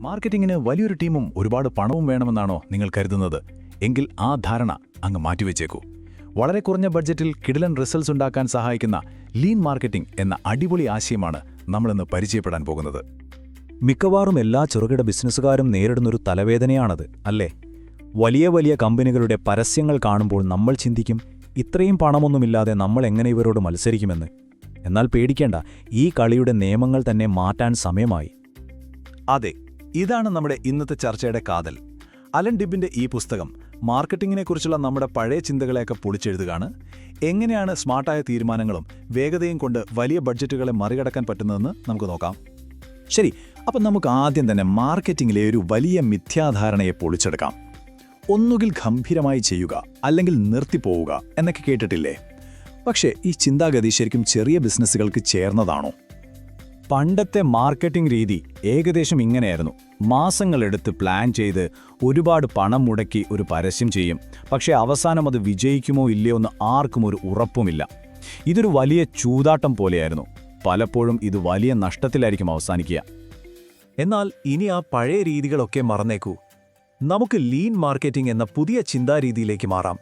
മാർക്കറ്റിംഗിന് വലിയൊരു ടീമും ഒരുപാട് പണവും വേണമെന്നാണോ നിങ്ങൾ കരുതുന്നത്? എങ്കിൽ ആ ധാരണ അങ്ങ് മാറ്റിവെച്ചേക്കൂ. വളരെ കുറഞ്ഞ ബഡ്ജറ്റിൽ കിടിലൻ റിസൾട്ട്സ് ഉണ്ടാക്കാൻ സഹായിക്കുന്ന ലീൻ മാർക്കറ്റിംഗ് എന്ന അടിപൊളി ആശയമാണ് നമ്മളിന്ന് പരിചയപ്പെടാൻ പോകുന്നത്. മിക്കവാറും എല്ലാ ചെറുകിട ബിസിനസ്സുകാരും നേരിടുന്നൊരു തലവേദനയാണത് അല്ലേ? വലിയ വലിയ കമ്പനികളുടെ പരസ്യങ്ങൾ കാണുമ്പോൾ നമ്മൾ ചിന്തിക്കും ഇത്രയും പണമൊന്നുമില്ലാതെ നമ്മൾ എങ്ങനെ ഇവരോട് മത്സരിക്കുമെന്ന്. എന്നാൽ പേടിക്കേണ്ട ഈ കളിയുടെ നിയമങ്ങൾ തന്നെ മാറ്റാൻ സമയമായി. അതെ ഇതാണ് നമ്മുടെ ഇന്നത്തെ ചർച്ചയുടെ കാതൽ. അലൻ ഡിബിന്റെ ഈ പുസ്തകം മാർക്കറ്റിംഗിനെക്കുറിച്ചുള്ള നമ്മുടെ പഴയ ചിന്തകളെയൊക്കെ പൊളിച്ചെഴുതുകയാണ്. എങ്ങനെയാണ് സ്മാർട്ടായ തീരുമാനങ്ങളും വേഗതയും കൊണ്ട് വലിയ ബഡ്ജറ്റുകളെ മറികടക്കാൻ പറ്റുന്നതെന്ന് നമുക്ക് നോക്കാം. ശരി അപ്പം നമുക്ക് ആദ്യം തന്നെ മാർക്കറ്റിംഗിലെ ഒരു വലിയ മിഥ്യാധാരണയെ പൊളിച്ചെടുക്കാം. ഒന്നുകിൽ ഗംഭീരമായി ചെയ്യുക അല്ലെങ്കിൽ നിർത്തിപ്പോവുക എന്നൊക്കെ കേട്ടിട്ടില്ലേ? പക്ഷേ ഈ ചിന്താഗതി ശരിക്കും ചെറിയ ബിസിനസ്സുകൾക്ക് ചേർന്നതാണോ? പണ്ടത്തെ മാർക്കറ്റിംഗ് രീതി ഏകദേശം ഇങ്ങനെയായിരുന്നു. മാസങ്ങളെടുത്ത് പ്ലാൻ ചെയ്ത് ഒരുപാട് പണം മുടക്കി ഒരു പരസ്യം ചെയ്യും. പക്ഷേ അവസാനം അത് വിജയിക്കുമോ ഇല്ലയോ എന്ന് ആർക്കും ഒരു ഉറപ്പുമില്ല. ഇതൊരു വലിയ ചൂതാട്ടം പോലെയായിരുന്നു. പലപ്പോഴും ഇത് വലിയ നഷ്ടത്തിലായിരിക്കും അവസാനിക്കുക. എന്നാൽ ഇനി ആ പഴയ രീതികളൊക്കെ മറന്നേക്കൂ. നമുക്ക് ലീൻ മാർക്കറ്റിംഗ് എന്ന പുതിയ ചിന്താരീതിയിലേക്ക് മാറാം.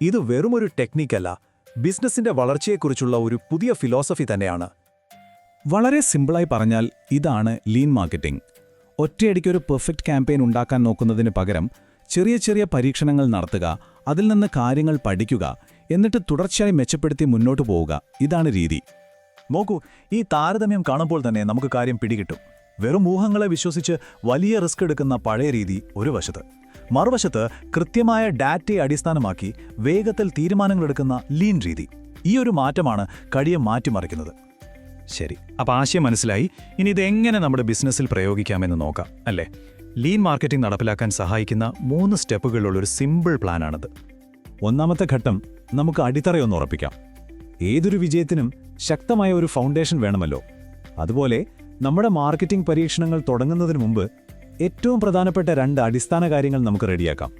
ഇത് വെറുമൊരു ടെക്നിക്കല്ല. ബിസിനസിന്റെ വളർച്ചയെക്കുറിച്ചുള്ള ഒരു പുതിയ ഫിലോസഫി തന്നെയാണ്. വളരെ സിമ്പിളായി പറഞ്ഞാൽ ഇതാണ് ലീൻ മാർക്കറ്റിംഗ് ഒറ്റയടിക്ക് ഒരു പെർഫെക്റ്റ് ക്യാമ്പയിൻ ഉണ്ടാക്കാൻ നോക്കുന്നതിന് പകരം ചെറിയ ചെറിയ പരീക്ഷണങ്ങൾ നടത്തുക അതിൽ നിന്ന് കാര്യങ്ങൾ പഠിക്കുക എന്നിട്ട് തുടർച്ചയായി മെച്ചപ്പെടുത്തി മുന്നോട്ട് പോവുക. ഇതാണ് രീതി. നോക്കൂ ഈ താരതമ്യം കാണുമ്പോൾ തന്നെ നമുക്ക് കാര്യം പിടികിട്ടും. വെറും ഊഹങ്ങളെ വിശ്വസിച്ച് വലിയ റിസ്ക് എടുക്കുന്ന പഴയ രീതി ഒരു വശത്ത്. മറുവശത്ത് കൃത്യമായ ഡാറ്റയെ അടിസ്ഥാനമാക്കി വേഗത്തിൽ തീരുമാനങ്ങളെടുക്കുന്ന ലീൻ രീതി. ഈ ഒരു മാറ്റമാണ് കഴിയെ മാറ്റിമറിക്കുന്നത്. ശരി. അപ്പോൾ ആശയം മനസ്സിലായി. ഇനി ഇത് എങ്ങനെ നമ്മുടെ ബിസിനസ്സിൽ പ്രയോഗിക്കാമെന്ന് നോക്കാം അല്ലേ? ലീൻ മാർക്കറ്റിംഗ് നടപ്പിലാക്കാൻ സഹായിക്കുന്ന മൂന്ന് സ്റ്റെപ്പുകളുള്ള ഒരു സിമ്പിൾ പ്ലാനാണിത്. ഒന്നാമത്തെ ഘട്ടം നമുക്ക് അടിത്തറയൊന്ന് ഉറപ്പിക്കാം. ഏതൊരു വിജയത്തിനും ശക്തമായ ഒരു ഫൗണ്ടേഷൻ വേണമല്ലോ. അതുപോലെ നമ്മുടെ മാർക്കറ്റിംഗ് പരീക്ഷണങ്ങൾ തുടങ്ങുന്നതിന് മുമ്പ് ഏറ്റവും പ്രധാനപ്പെട്ട രണ്ട് അടിസ്ഥാന കാര്യങ്ങൾ നമുക്ക് റെഡിയാക്കാം.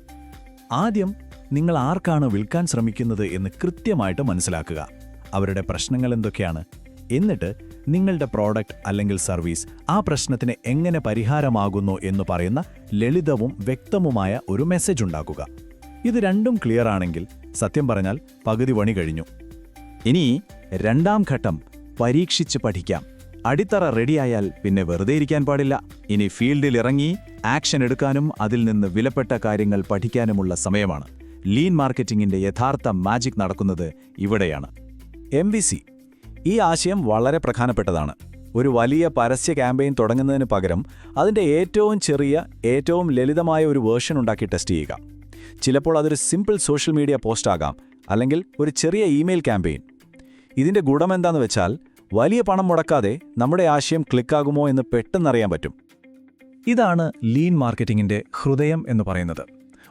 ആദ്യം നിങ്ങൾ ആർക്കാണ് വിൽക്കാൻ ശ്രമിക്കുന്നത് എന്ന് കൃത്യമായിട്ട് മനസ്സിലാക്കുക. അവരുടെ പ്രശ്നങ്ങൾ എന്തൊക്കെയാണ്? എന്നിട്ട് നിങ്ങളുടെ പ്രോഡക്റ്റ് അല്ലെങ്കിൽ സർവീസ് ആ പ്രശ്നത്തിന് എങ്ങനെ പരിഹാരമാകുന്നു എന്ന് പറയുന്ന ലളിതവും വ്യക്തവുമായ ഒരു മെസ്സേജ് ഉണ്ടാക്കുക. ഇത് രണ്ടും ക്ലിയർ ആണെങ്കിൽ സത്യം പറഞ്ഞാൽ പകുതി പണി കഴിഞ്ഞു. ഇനി രണ്ടാം ഘട്ടം പരീക്ഷിച്ച് പഠിക്കാം. അടിത്തറ റെഡിയായാൽ പിന്നെ വെറുതെ ഇരിക്കാൻ പാടില്ല. ഇനി ഫീൽഡിൽ ഇറങ്ങി ആക്ഷൻ എടുക്കാനും അതിൽ നിന്ന് വിലപ്പെട്ട കാര്യങ്ങൾ പഠിക്കാനുമുള്ള സമയമാണ്. ലീൻ മാർക്കറ്റിംഗിന്റെ യഥാർത്ഥ മാജിക് നടക്കുന്നത് ഇവിടെയാണ്. എം ഈ ആശയം വളരെ പ്രധാനപ്പെട്ടതാണ്. ഒരു വലിയ പരസ്യ ക്യാമ്പയിൻ തുടങ്ങുന്നതിന് പകരം അതിന്റെ ഏറ്റവും ചെറിയ ഏറ്റവും ലളിതമായ ഒരു വേർഷൻ ഉണ്ടാക്കി ടെസ്റ്റ് ചെയ്യുക. ചിലപ്പോൾ അതൊരു സിമ്പിൾ സോഷ്യൽ മീഡിയ പോസ്റ്റ് ആകാം അല്ലെങ്കിൽ ഒരു ചെറിയ ഇമെയിൽ ക്യാമ്പയിൻ. ഇതിന്റെ ഗുണമെന്താന്ന് വെച്ചാൽ വലിയ പണം മുടക്കാതെ നമ്മുടെ ആശയം ക്ലിക്കാകുമോ എന്ന് പെട്ടെന്നറിയാൻ പറ്റും. ഇതാണ് ലീൻ മാർക്കറ്റിംഗിന്റെ ഹൃദയം എന്ന് പറയുന്നത്.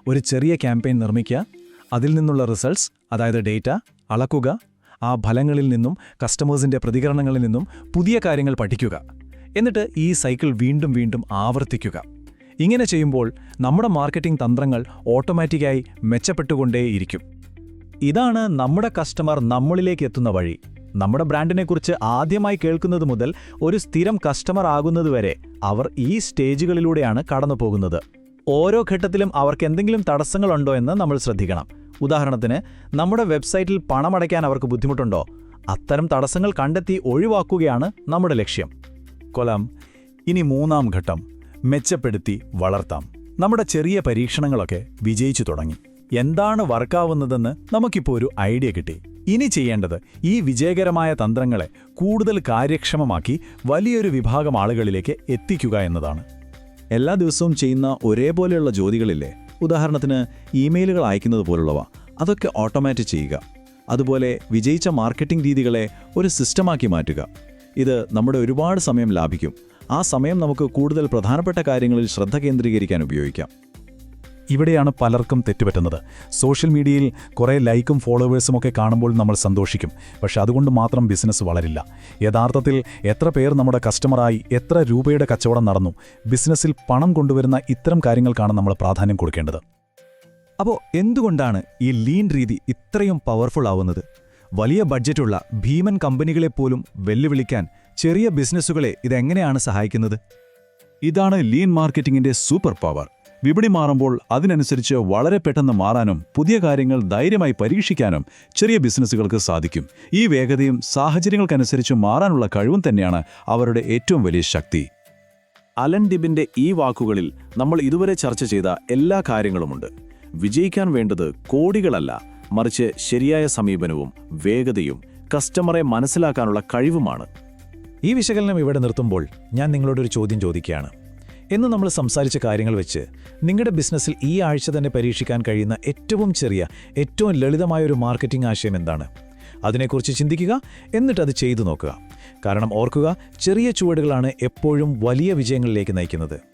ഒരു ചെറിയ ക്യാമ്പയിൻ നിർമ്മിക്കുക അതിൽ നിന്നുള്ള റിസൾട്ട്സ് അതായത് ഡേറ്റ അളക്കുക ആ ഫലങ്ങളിൽ നിന്നും കസ്റ്റമേഴ്സിന്റെ പ്രതികരണങ്ങളിൽ നിന്നും പുതിയ കാര്യങ്ങൾ പഠിക്കുക. എന്നിട്ട് ഈ സൈക്കിൾ വീണ്ടും വീണ്ടും ആവർത്തിക്കുക. ഇങ്ങനെ ചെയ്യുമ്പോൾ നമ്മുടെ മാർക്കറ്റിംഗ് തന്ത്രങ്ങൾ ഓട്ടോമാറ്റിക്കായി മെച്ചപ്പെട്ടുകൊണ്ടേയിരിക്കും ഇതാണ് നമ്മുടെ കസ്റ്റമർ നമ്മളിലേക്ക് എത്തുന്ന വഴി. നമ്മുടെ ബ്രാൻഡിനെക്കുറിച്ച് ആദ്യമായി കേൾക്കുന്നത് മുതൽ ഒരു സ്ഥിരം കസ്റ്റമർ ആകുന്നതുവരെ അവർ ഈ സ്റ്റേജുകളിലൂടെയാണ് കടന്നു ഓരോ ഘട്ടത്തിലും അവർക്ക് എന്തെങ്കിലും തടസ്സങ്ങളുണ്ടോ എന്ന് നമ്മൾ ശ്രദ്ധിക്കണം. ഉദാഹരണത്തിന് നമ്മുടെ വെബ്സൈറ്റിൽ പണമടയ്ക്കാൻ അവർക്ക് ബുദ്ധിമുട്ടുണ്ടോ? അത്തരം തടസ്സങ്ങൾ കണ്ടെത്തി ഒഴിവാക്കുകയാണ് നമ്മുടെ ലക്ഷ്യം. കൊലാം ഇനി മൂന്നാം ഘട്ടം. മെച്ചപ്പെടുത്തി വളർത്താം. നമ്മുടെ ചെറിയ പരീക്ഷണങ്ങളൊക്കെ വിജയിച്ചു തുടങ്ങി. എന്താണ് വർക്കാവുന്നതെന്ന് നമുക്കിപ്പോൾ ഒരു ഐഡിയ കിട്ടി. ഇനി ചെയ്യേണ്ടത് ഈ വിജയകരമായ തന്ത്രങ്ങളെ കൂടുതൽ കാര്യക്ഷമമാക്കി വലിയൊരു വിഭാഗം ആളുകളിലേക്ക് എത്തിക്കുക എന്നതാണ്. എല്ലാ ദിവസവും ചെയ്യുന്ന ഒരേപോലെയുള്ള ജോലികളില്ലേ? ഉദാഹരണത്തിന് ഇമെയിലുകൾ അയക്കുന്നത് പോലുള്ളവ അതൊക്കെ ഓട്ടോമാറ്റ് ചെയ്യുക. അതുപോലെ വിജയിച്ച മാർക്കറ്റിംഗ് രീതികളെ ഒരു സിസ്റ്റമാക്കി മാറ്റുക. ഇത് നമ്മുടെ ഒരുപാട് സമയം ലാഭിക്കും. ആ സമയം നമുക്ക് കൂടുതൽ പ്രധാനപ്പെട്ട കാര്യങ്ങളിൽ ശ്രദ്ധ കേന്ദ്രീകരിക്കാൻ ഉപയോഗിക്കാം. ഇവിടെയാണ് പലർക്കും തെറ്റുപറ്റുന്നത്. സോഷ്യൽ മീഡിയയിൽ കുറേ ലൈക്കും ഫോളോവേഴ്സും ഒക്കെ കാണുമ്പോൾ നമ്മൾ സന്തോഷിക്കും. പക്ഷെ അതുകൊണ്ട് മാത്രം ബിസിനസ് വളരില്ല. യഥാർത്ഥത്തിൽ എത്ര പേർ നമ്മുടെ കസ്റ്റമറായി എത്ര രൂപയുടെ കച്ചവടം നടന്നു ബിസിനസ്സിൽ പണം കൊണ്ടുവരുന്ന ഇത്തരം കാര്യങ്ങൾക്കാണ് നമ്മൾ പ്രാധാന്യം കൊടുക്കേണ്ടത്. അപ്പോൾ എന്തുകൊണ്ടാണ് ഈ ലീൻ രീതി ഇത്രയും പവർഫുൾ ആവുന്നത്? വലിയ ബഡ്ജറ്റുള്ള ഭീമൻ കമ്പനികളെപ്പോലും വെല്ലുവിളിക്കാൻ ചെറിയ ബിസിനസ്സുകളെ ഇതെങ്ങനെയാണ് സഹായിക്കുന്നത്? ഇതാണ് ലീൻ മാർക്കറ്റിംഗിന്റെ സൂപ്പർ പവർ. വിപണി മാറുമ്പോൾ അതിനനുസരിച്ച് വളരെ പെട്ടെന്ന് മാറാനും പുതിയ കാര്യങ്ങൾ ധൈര്യമായി പരീക്ഷിക്കാനും ചെറിയ ബിസിനസ്സുകൾക്ക് സാധിക്കും. ഈ വേഗതയും സാഹചര്യങ്ങൾക്കനുസരിച്ച് മാറാനുള്ള കഴിവും തന്നെയാണ് അവരുടെ ഏറ്റവും വലിയ ശക്തി. അലൻ ഡിബിന്റെ ഈ വാക്കുകളിൽ നമ്മൾ ഇതുവരെ ചർച്ച ചെയ്ത എല്ലാ കാര്യങ്ങളുമുണ്ട്. വിജയിക്കാൻ വേണ്ടത് കോടികളല്ല മറിച്ച് ശരിയായ സമീപനവും വേഗതയും കസ്റ്റമറെ മനസ്സിലാക്കാനുള്ള കഴിവുമാണ്. ഈ വിശകലനം ഇവിടെ നിർത്തുമ്പോൾ ഞാൻ നിങ്ങളോടൊരു ചോദ്യം ചോദിക്കുകയാണ്. എന്ന് നമ്മൾ സംസാരിച്ച കാര്യങ്ങൾ വെച്ച് നിങ്ങളുടെ ബിസിനസ്സിൽ ഈ ആഴ്ച തന്നെ പരീക്ഷിക്കാൻ കഴിയുന്ന ഏറ്റവും ചെറിയ ഏറ്റവും ലളിതമായ ഒരു മാർക്കറ്റിംഗ് ആശയം എന്താണ്? അതിനെക്കുറിച്ച് ചിന്തിക്കുക എന്നിട്ട് അത് ചെയ്തു നോക്കുക. കാരണം ഓർക്കുക ചെറിയ ചുവടുകളാണ് എപ്പോഴും വലിയ വിജയങ്ങളിലേക്ക് നയിക്കുന്നത്.